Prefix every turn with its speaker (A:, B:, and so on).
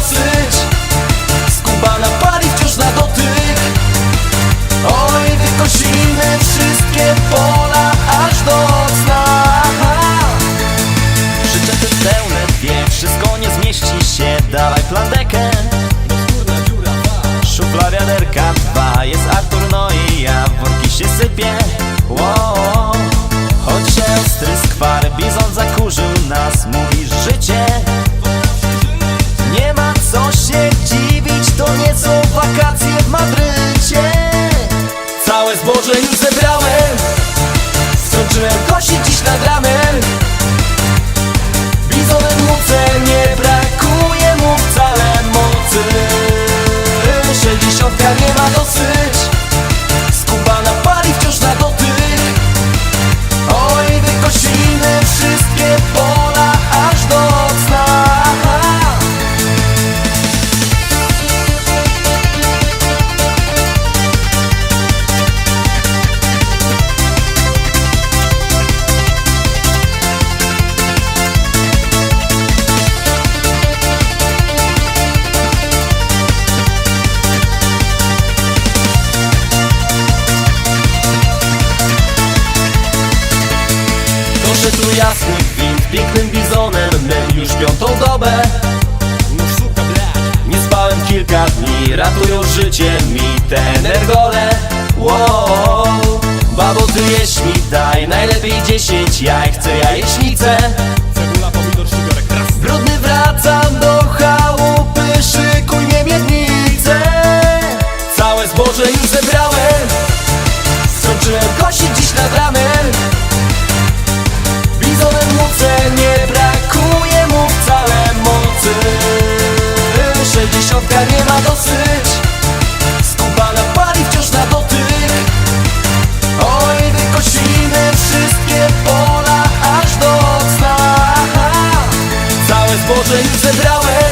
A: dosyć. Skubana pali wciąż na dotyk. Oj, wykosimy wszystkie pola aż do cna.
B: Przyczepy pełne dwie, wszystko nie zmieści się. Dawaj plandekę, szufla wiaderka dwa. Jest Artur, no i ja, worki się sypie wow. Choć nie są wakacje w Madrycie.
A: Całe zboże już zebrałem. Skończyłem kosić dziś nad ranem. Bizonem nucę nie brakuje mu wcale mocy. Sześćdziesiątka nie ma dosyć Jasny gwint pięknym bizonem My już piątą dobę. Nie spałem kilka dni, ratują życie mi te energole wow. Babo ty jeść mi daj, najlepiej dziesięć jaj Chcę jajecznicę zbożeń zebrałem.